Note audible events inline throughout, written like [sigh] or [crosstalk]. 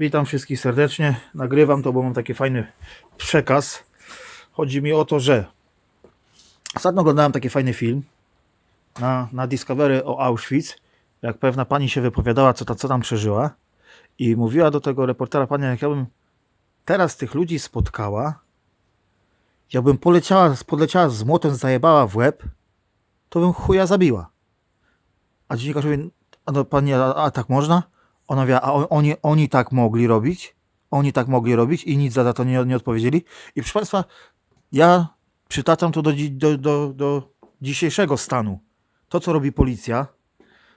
Witam wszystkich serdecznie. Nagrywam to, bo mam taki fajny przekaz. Chodzi mi o to, że ostatnio oglądałem taki fajny film na, na Discovery o Auschwitz. Jak pewna pani się wypowiadała, co, ta, co tam przeżyła. I mówiła do tego reportera, pani, jak ja bym teraz tych ludzi spotkała, jakbym poleciała, podleciała z młotem, zajebała w łeb, to bym chuja zabiła. A dziennikarz mówi, a no pani, a, a tak można? Ona mówi, a on, oni, oni tak mogli robić? Oni tak mogli robić i nic za to nie, nie odpowiedzieli? I proszę Państwa, ja przytaczam to do, do, do, do dzisiejszego stanu. To, co robi policja,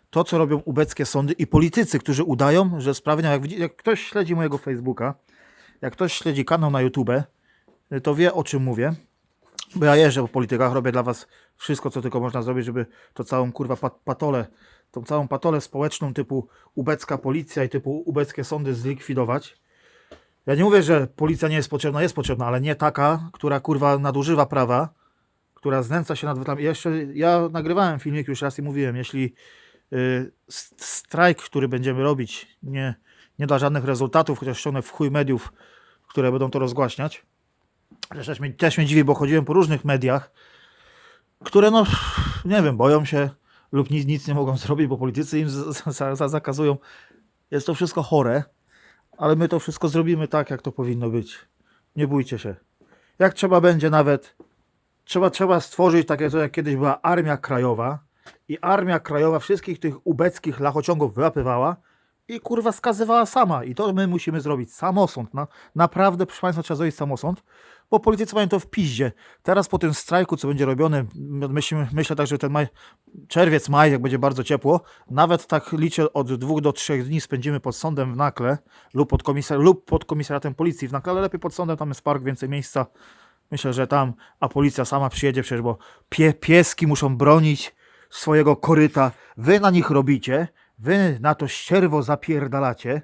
to, co robią ubeckie sądy i politycy, którzy udają, że sprawy, jak, jak ktoś śledzi mojego Facebooka, jak ktoś śledzi kanał na YouTube, to wie, o czym mówię. Bo ja jeżdżę po politykach, robię dla was wszystko, co tylko można zrobić, żeby to całą kurwa pat- patolę, tą całą patolę społeczną typu ubecka policja i typu ubeckie sądy zlikwidować. Ja nie mówię, że policja nie jest potrzebna, jest potrzebna, ale nie taka, która kurwa nadużywa prawa, która znęca się nad wytlami. Jeszcze ja nagrywałem filmik już raz i mówiłem, jeśli y, strajk, który będziemy robić, nie, nie da żadnych rezultatów, chociaż ściągnę w chuj mediów, które będą to rozgłaśniać, też mnie, też mnie dziwi, bo chodziłem po różnych mediach, które no, nie wiem, boją się lub nic, nic nie mogą [laughs] zrobić, bo politycy im z, z, z, zakazują. Jest to wszystko chore, ale my to wszystko zrobimy tak, jak to powinno być. Nie bójcie się. Jak trzeba będzie nawet, trzeba, trzeba stworzyć takie jak kiedyś była Armia Krajowa i Armia Krajowa wszystkich tych ubeckich lachociągów wyłapywała i kurwa skazywała sama. I to my musimy zrobić. Samosąd. Na, naprawdę, proszę Państwa, trzeba zrobić samosąd, bo politycy mają to w piździe. Teraz po tym strajku, co będzie robiony, myślę, myślę tak, że ten maj, czerwiec, maj, jak będzie bardzo ciepło, nawet tak liczę od dwóch do trzech dni spędzimy pod sądem w Nakle lub pod, komisar- lub pod komisariatem policji w Nakle, ale lepiej pod sądem, tam jest park, więcej miejsca. Myślę, że tam, a policja sama przyjedzie przecież, bo pie, pieski muszą bronić swojego koryta. Wy na nich robicie, wy na to ścierwo zapierdalacie,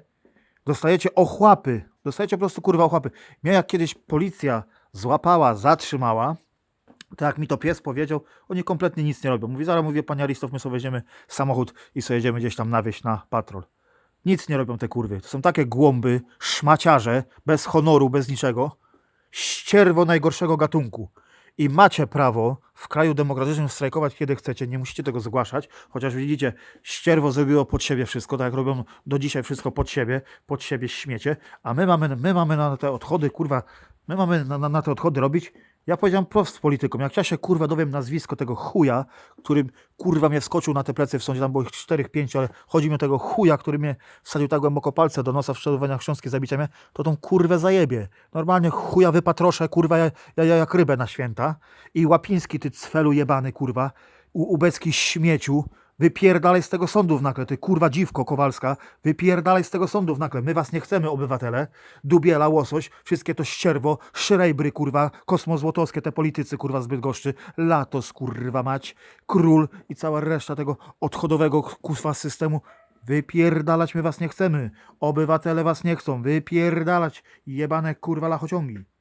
dostajecie ochłapy, dostajecie po prostu kurwa ochłapy. Mnie jak kiedyś policja złapała, zatrzymała, tak jak mi to pies powiedział, oni kompletnie nic nie robią. Mówi, zaraz mówię, panie Aristow, my sobie weźmiemy samochód i sobie jedziemy gdzieś tam nawieźć na patrol. Nic nie robią te kurwy. To są takie głąby, szmaciarze, bez honoru, bez niczego. Ścierwo najgorszego gatunku. I macie prawo w kraju demokratycznym strajkować kiedy chcecie, nie musicie tego zgłaszać, chociaż widzicie, ścierwo zrobiło pod siebie wszystko, tak jak robią do dzisiaj wszystko pod siebie, pod siebie śmiecie, a my mamy, my mamy na te odchody, kurwa, my mamy na, na, na te odchody robić. Ja powiedziałem prost politykom, jak ja się kurwa dowiem nazwisko tego chuja, którym kurwa mnie wskoczył na te plecy w sądzie, tam było ich czterech, pięciu, ale chodzi mi o tego chuja, który mnie wsadził tak głęboko palce do nosa w szczelowaniach chrząstki zabicia mnie, to tą kurwę zajebie. Normalnie chuja wypatroszę, kurwa, ja, ja, ja jak rybę na święta. I Łapiński, ty cfelu jebany, kurwa, u, ubecki śmieciu, wypierdalaj z tego sądu w nakle, ty kurwa dziwko Kowalska, wypierdalaj z tego sądu w nakle, my was nie chcemy, obywatele, Dubiela, Łosoś, wszystkie to ścierwo, Szrejbry, kurwa, Kosmo Złotowskie, te politycy, kurwa, z Bydgoszczy, Latos, kurwa mać, Król i cała reszta tego odchodowego, kurwa, systemu, wypierdalać my was nie chcemy, obywatele was nie chcą, wypierdalać, jebane, kurwa, lachociągi.